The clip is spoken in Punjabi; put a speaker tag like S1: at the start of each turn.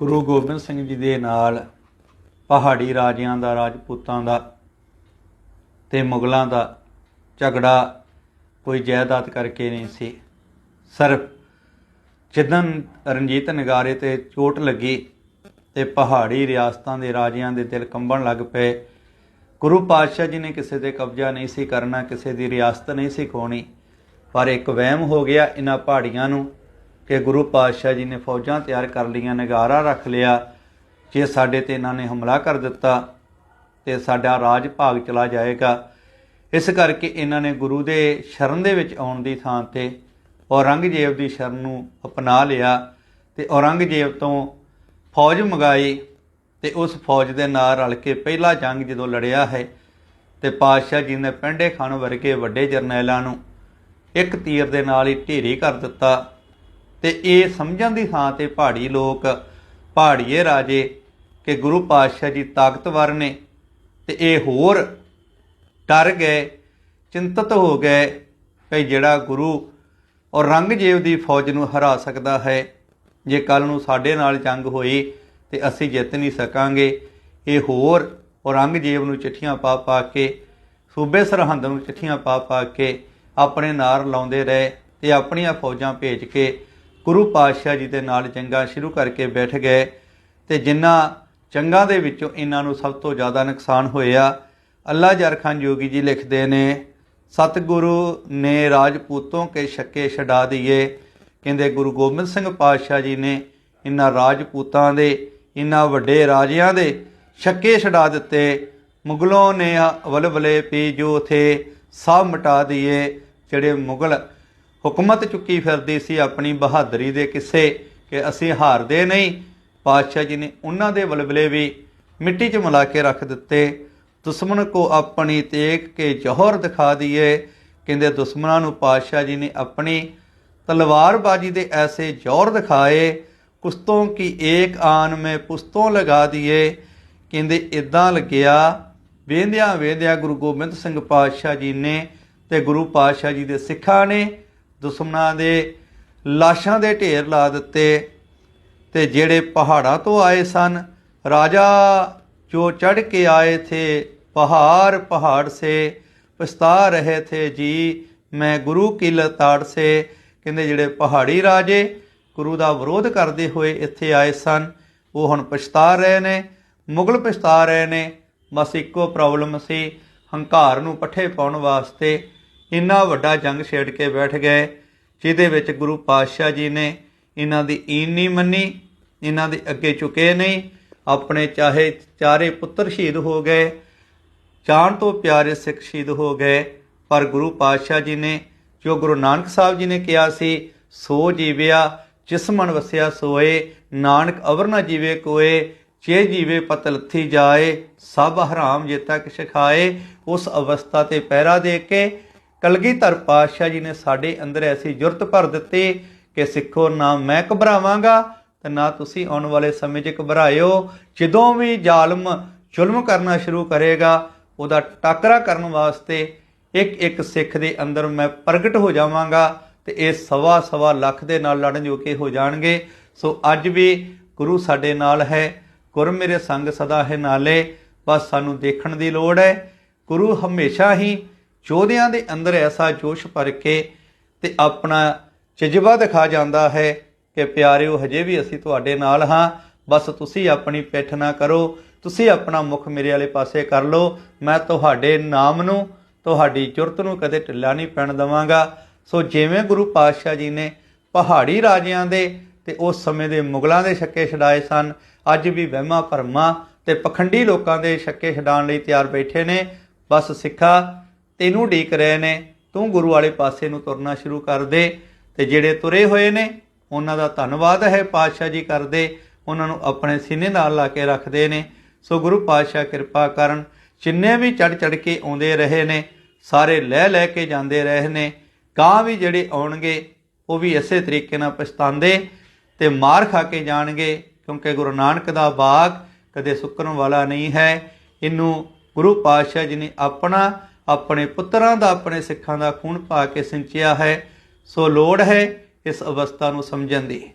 S1: ਗੁਰੂ ਗੋਬਿੰਦ ਸਿੰਘ ਜੀ ਦੇ ਨਾਲ, ਪਹਾੜੀ ਰਾਜਿਆਂ ਦਾ, ਰਾਜਪੂਤਾਂ ਦਾ ਤੇ ਮੁਗਲਾਂ ਦਾ ਝਗੜਾ ਕੋਈ ਜਾਇਦਾਦ ਕਰਕੇ ਨਹੀਂ ਸੀ। ਸਿਰਫ ਜਦੋਂ ਰਣਜੀਤ ਨਗਾਰੇ ਤੇ ਚੋਟ ਲੱਗੀ ਤੇ ਪਹਾੜੀ ਰਿਆਸਤਾਂ ਦੇ ਰਾਜਿਆਂ ਦੇ ਦਿਲ ਕੰਬਣ ਲੱਗ ਪਏ, ਗੁਰੂ ਪਾਤਸ਼ਾਹ ਜੀ ਨੇ ਕਿਸੇ ਤੇ ਕਬਜ਼ਾ ਨਹੀਂ ਸੀ ਕਰਨਾ, ਕਿਸੇ ਦੀ ਰਿਆਸਤ ਨਹੀਂ ਸੀ ਖੋਣੀ, ਪਰ ਇੱਕ ਵਹਿਮ ਹੋ ਗਿਆ ਇਹਨਾਂ ਪਹਾੜੀਆਂ ਨੂੰ ਕਿ ਗੁਰੂ ਪਾਤਸ਼ਾਹ ਜੀ ਨੇ ਫੌਜਾਂ ਤਿਆਰ ਕਰ ਲਈਆਂ, ਨਗਾਰਾ ਰੱਖ ਲਿਆ, ਜੇ ਸਾਡੇ ਤੇ ਇਹਨਾਂ ਨੇ ਹਮਲਾ ਕਰ ਦਿੱਤਾ ਤੇ ਸਾਡਾ ਰਾਜ ਭਾਗ ਚਲਾ ਜਾਏਗਾ। ਇਸ ਕਰਕੇ ਇਹਨਾਂ ਨੇ ਗੁਰੂ ਦੇ ਸ਼ਰਨ ਦੇ ਵਿੱਚ ਆਉਣ ਦੀ ਥਾਂ ਤੇ ਔਰੰਗਜ਼ੇਬ ਦੀ ਸ਼ਰਨ ਨੂੰ ਅਪਣਾ ਲਿਆ ਤੇ ਔਰੰਗਜ਼ੇਬ ਤੋਂ ਫੌਜ ਮੰਗਾਈ ਤੇ ਉਸ ਫੌਜ ਦੇ ਨਾਲ ਰਲ ਕੇ ਪਹਿਲਾ ਜੰਗ ਜਦੋਂ ਲੜਿਆ ਹੈ ਤੇ ਪਾਤਸ਼ਾਹ ਜੀ ਨੇ ਪਿੰਡੇ ਖਾਨ ਵਰਗੇ ਵੱਡੇ ਜਰਨੈਲਾਂ ਨੂੰ ਇੱਕ ਤੀਰ ਦੇ ਨਾਲ ਹੀ ਢੇਰੀ ਕਰ ਦਿੱਤਾ। ਤੇ ਇਹ ਸਮਝਣ ਦੀ ਥਾਂ ਤੇ ਪਹਾੜੀ ਲੋਕ, ਪਹਾੜੀਏ ਰਾਜੇ ਕਿ ਗੁਰੂ ਪਾਤਸ਼ਾਹ ਜੀ ਤਾਕਤਵਰ ਨੇ ਤੇ ਇਹ ਹੋਰ ਡਰ ਗਏ, ਚਿੰਤਤ ਹੋ ਗਏ ਕਿ ਜਿਹੜਾ ਗੁਰੂ ਔਰੰਗਜ਼ੇਬ ਦੀ ਫੌਜ ਨੂੰ ਹਰਾ ਸਕਦਾ ਹੈ, ਜੇ ਕੱਲ ਨੂੰ ਸਾਡੇ ਨਾਲ ਜੰਗ ਹੋਈ ਤੇ ਅਸੀਂ ਜਿੱਤ ਨਹੀਂ ਸਕਾਂਗੇ, ਇਹ ਹੋਰ ਔਰੰਗਜ਼ੇਬ ਨੂੰ ਚਿੱਠੀਆਂ ਪਾ ਪਾ ਕੇ, ਸੂਬੇ ਸਰਹੰਦ ਨੂੰ ਚਿੱਠੀਆਂ ਪਾ ਪਾ ਕੇ ਆਪਣੇ ਨਾਰ ਲਾਉਂਦੇ ਰਹੇ ਤੇ ਆਪਣੀਆਂ ਫੌਜਾਂ ਭੇਜ ਕੇ ਗੁਰੂ ਪਾਤਸ਼ਾਹ ਜੀ ਦੇ ਨਾਲ ਜੰਗਾਂ ਸ਼ੁਰੂ ਕਰਕੇ ਬੈਠ ਗਏ ਤੇ ਜਿਨ੍ਹਾਂ ਜੰਗਾਂ ਦੇ ਵਿੱਚੋਂ ਇਹਨਾਂ ਨੂੰ ਸਭ ਤੋਂ ਜ਼ਿਆਦਾ ਨੁਕਸਾਨ ਹੋਇਆ। ਅੱਲਾ ਜਰਖਾਨ ਜੋਗੀ ਜੀ ਲਿਖਦੇ ਨੇ, ਸਤਿਗੁਰੂ ਨੇ ਰਾਜਪੂਤੋਂ ਕੇ ਸ਼ੱਕੇ ਛਡਾ ਦਿਏ ਕਹਿੰਦੇ ਗੁਰੂ ਗੋਬਿੰਦ ਸਿੰਘ ਪਾਤਸ਼ਾਹ ਜੀ ਨੇ ਇਹਨਾਂ ਰਾਜਪੂਤਾਂ ਦੇ, ਇਹਨਾਂ ਵੱਡੇ ਰਾਜਿਆਂ ਦੇ ਸ਼ੱਕੇ ਛਡਾ ਦਿੱਤੇ। ਮੁਗਲੋਂ ਨੇ ਵਲਵਲੇ ਪੀ ਜੋ ਥੇ ਸਭ ਮਟਾ ਦਿਏ ਜਿਹੜੇ ਮੁਗਲ ਹੁਕਮਤ ਚੁੱਕੀ ਫਿਰਦੀ ਸੀ ਆਪਣੀ ਬਹਾਦਰੀ ਦੇ ਕਿੱਸੇ ਕਿ ਅਸੀਂ ਹਾਰਦੇ ਨਹੀਂ। ਪਾਤਸ਼ਾਹ ਜੀ ਨੇ ਉਹਨਾਂ ਦੇ ਵਲਵਲੇ ਵੀ ਮਿੱਟੀ 'ਚ ਮਿਲਾ ਕੇ ਰੱਖ ਦਿੱਤੇ। ਦੁਸ਼ਮਣ ਕੋ ਆਪਣੀ ਤੇਗ ਕੇ ਜੋਹਰ ਦਿਖਾ ਦਿਏ ਕਹਿੰਦੇ ਦੁਸ਼ਮਣਾਂ ਨੂੰ ਪਾਤਸ਼ਾਹ ਜੀ ਨੇ ਆਪਣੀ ਤਲਵਾਰਬਾਜੀ ਦੇ ਐਸੇ ਜੋਰ ਦਿਖਾਏ। ਕੁਸ਼ਤੋਂ ਕੀ ਏਕ ਆਨ ਮੈਂ ਪੁਸ਼ਤੋਂ ਲਗਾ ਦਿਏ ਕਹਿੰਦੇ ਇਦਾਂ ਲੱਗਿਆ। ਵੇਂਦਿਆਂ ਵੇਂਦਿਆਂ ਗੁਰੂ ਗੋਬਿੰਦ ਸਿੰਘ ਪਾਤਸ਼ਾਹ ਜੀ ਨੇ ਤੇ ਗੁਰੂ ਪਾਤਸ਼ਾਹ ਜੀ ਦੇ ਸਿੱਖਾਂ ਨੇ ਦੁਸ਼ਮਣਾਂ ਦੇ ਲਾਸ਼ਾਂ ਦੇ ਢੇਰ ਲਾ ਦਿੱਤੇ ਤੇ ਜਿਹੜੇ ਪਹਾੜਾਂ ਤੋਂ ਆਏ ਸਨ, ਰਾਜਾ ਜੋ ਚੜ ਕੇ ਆਏ ਥੇ, ਪਹਾੜ ਪਹਾੜ ਸੇ ਪਛਤਾ ਰਹੇ ਥੇ, ਜੀ, ਮੈਂ ਗੁਰੂ ਕੀ ਲਤਾੜ ਸੇ। ਕਹਿੰਦੇ ਜਿਹੜੇ ਪਹਾੜੀ ਰਾਜੇ ਗੁਰੂ ਦਾ ਵਿਰੋਧ ਕਰਦੇ ਹੋਏ ਇੱਥੇ ਆਏ ਸਨ, ਉਹ ਹੁਣ ਪਛਤਾ ਰਹੇ ਨੇ, ਮੁਗਲ ਪਛਤਾ ਰਹੇ ਨੇ, ਬਸ ਇੱਕੋ ਪ੍ਰੋਬਲਮ ਸੀ, ਹੰਕਾਰ ਨੂੰ ਪੱਠੇ ਪਾਉਣ ਵਾਸਤੇ। ਇੰਨਾ ਵੱਡਾ ਜੰਗ ਛੇੜ ਕੇ ਬੈਠ ਗਏ, ਜਿਹਦੇ ਵਿੱਚ ਗੁਰੂ ਪਾਤਸ਼ਾਹ ਜੀ ਨੇ ਇਹਨਾਂ ਦੀ ਈਨ ਨਹੀਂ ਮੰਨੀ, ਇਹਨਾਂ ਦੇ ਅੱਗੇ ਝੁਕੇ ਨਹੀਂ, ਆਪਣੇ ਚਾਹੇ ਚਾਰੇ ਪੁੱਤਰ ਸ਼ਹੀਦ ਹੋ ਗਏ ਜਾਨ ਤੋਂ ਪਿਆਰੇ ਸਿੱਖ ਸ਼ਹੀਦ ਹੋ ਗਏ, ਪਰ ਗੁਰੂ ਪਾਤਸ਼ਾਹ ਜੀ ਨੇ, ਜੋ ਗੁਰੂ ਨਾਨਕ ਸਾਹਿਬ ਜੀ ਨੇ ਕਿਹਾ ਸੀ, ਸੋ ਜੀਵਿਆ, ਜਿਸ ਮਨ ਵਸਿਆ ਸੋਏ, ਨਾਨਕ ਅਵਰ ਨਾ ਜੀਵੇ ਕੋਏ, ਜੇ ਜੀਵੇ ਪਤ ਲੱਥੀ ਜਾਏ, ਸਭ ਹਰਾਮ ਜੇ ਤੱਕ ਸਿਖਾਏ ਉਸ ਅਵਸਥਾ ਤੇ ਪਹਿਰਾ ਦੇ ਕੇ ਕਲਗੀਧਰ ਪਾਤਸ਼ਾਹ ਜੀ ਨੇ ਸਾਡੇ ਅੰਦਰ ਐਸੀ ਜੁਰਤ ਭਰ ਦਿੱਤੀ ਕਿ ਸਿੱਖੋ, ਨਾ ਮੈਂ ਘਬਰਾਵਾਂਗਾ ਤੇ ਨਾ ਤੁਸੀਂ ਆਉਣ ਵਾਲੇ ਸਮੇਂ 'ਚ ਘਬਰਾਇਓ। ਜਦੋਂ ਵੀ ਜ਼ਾਲਮ ਜ਼ੁਲਮ ਕਰਨਾ ਸ਼ੁਰੂ ਕਰੇਗਾ, ਉਹਦਾ ਟਾਕਰਾ ਕਰਨ ਵਾਸਤੇ ਇੱਕ ਇੱਕ ਸਿੱਖ ਦੇ ਅੰਦਰ ਮੈਂ ਪ੍ਰਗਟ ਹੋ ਜਾਵਾਂਗਾ ਤੇ ਇਹ ਸਵਾ ਸਵਾ ਲੱਖ ਦੇ ਨਾਲ ਲੜਨ ਜੋਗੇ ਹੋ ਜਾਣਗੇ। ਸੋ ਅੱਜ ਵੀ ਗੁਰੂ ਸਾਡੇ ਨਾਲ ਹੈ, ਗੁਰ ਮੇਰੇ ਸੰਗ ਸਦਾ ਹੈ ਨਾਲੇ, ਬਸ ਸਾਨੂੰ ਦੇਖਣ ਦੀ ਲੋੜ ਹੈ। ਗੁਰੂ ਹਮੇਸ਼ਾ ਹੀ ਯੋਧਿਆਂ ਦੇ ਅੰਦਰ ਐਸਾ ਜੋਸ਼ ਭਰ ਕੇ ਤੇ ਆਪਣਾ ਜਜ਼ਬਾ ਦਿਖਾ ਜਾਂਦਾ ਹੈ ਕਿ ਪਿਆਰਿਓ, ਹਜੇ ਵੀ ਅਸੀਂ ਤੁਹਾਡੇ ਨਾਲ ਹਾਂ। ਬਸ ਤੁਸੀਂ ਆਪਣੀ ਪਿੱਠ ਨਾ ਕਰੋ। ਤੁਸੀਂ ਆਪਣਾ ਮੁਖ ਮੇਰੇ ਵਾਲੇ ਪਾਸੇ ਕਰ ਲਓ। ਮੈਂ ਤੁਹਾਡੇ ਨਾਮ ਨੂੰ, ਤੁਹਾਡੀ ਜੁਰਤ ਨੂੰ ਕਦੇ ਢਿੱਲਾ ਨਹੀਂ ਪੈਣ ਦਵਾਂਗਾ। ਸੋ ਜਿਵੇਂ ਗੁਰੂ ਪਾਤਸ਼ਾਹ ਜੀ ਨੇ ਪਹਾੜੀ ਰਾਜਿਆਂ ਦੇ ਤੇ ਉਸ ਸਮੇਂ ਦੇ ਮੁਗਲਾਂ ਦੇ ਛੱਕੇ ਛਡਾਏ ਸਨ, ਅੱਜ ਵੀ ਵਹਿਮਾਂ ਭਰਮਾਂ ਤੇ ਪਖੰਡੀ ਲੋਕਾਂ ਦੇ ਛੱਕੇ ਛਡਾਉਣ ਲਈ ਤਿਆਰ ਬੈਠੇ ਨੇ। ਬਸ ਸਿੱਖਾ ਤੈਨੂੰ ਢੀਕ ਰਹੇ ਨੇ, ਤੂੰ ਗੁਰੂ ਵਾਲੇ ਪਾਸੇ ਨੂੰ ਤੁਰਨਾ ਸ਼ੁਰੂ ਕਰ ਦੇ ਤੇ ਜਿਹੜੇ ਤੁਰੇ ਹੋਏ ਨੇ, ਉਹਨਾਂ ਦਾ ਧੰਨਵਾਦ ਹੈ ਪਾਤਸ਼ਾਹ ਜੀ ਕਰਦੇ, ਉਹਨਾਂ ਨੂੰ ਆਪਣੇ ਸੀਨੇ ਨਾਲ ਲਾ ਕੇ ਰੱਖਦੇ ਨੇ। ਸੋ ਗੁਰੂ ਪਾਤਸ਼ਾਹ ਕਿਰਪਾ ਕਰਨ, ਜਿੰਨੇ ਵੀ ਚੜ ਚੜ ਕੇ ਆਉਂਦੇ ਰਹੇ ਨੇ, ਸਾਰੇ ਲੈ ਲੈ ਕੇ ਜਾਂਦੇ ਰਹੇ ਨੇ। ਕਾਂ ਵੀ ਜਿਹੜੇ ਆਉਣਗੇ, ਉਹ ਵੀ ਇਸੇ ਤਰੀਕੇ ਨਾਲ ਪਛਤਾਉਂਦੇ ਤੇ ਮਾਰ ਖਾ ਕੇ ਜਾਣਗੇ, ਕਿਉਂਕਿ ਗੁਰੂ ਨਾਨਕ ਦਾ ਬਾਗ ਕਦੇ ਸੁੱਕਣ ਵਾਲਾ ਨਹੀਂ ਹੈ। ਇਹਨੂੰ ਗੁਰੂ ਪਾਤਸ਼ਾਹ ਜੀ ਨੇ ਆਪਣਾ ਆਪਣੇ ਪੁੱਤਰਾਂ ਦਾ, ਆਪਣੇ ਸਿੱਖਾਂ ਦਾ ਖੂਨ ਪਾ ਕੇ ਸਿੰਚਿਆ ਹੈ। ਸੋ ਲੋੜ ਹੈ ਇਸ ਅਵਸਥਾ ਨੂੰ ਸਮਝਣ ਦੀ।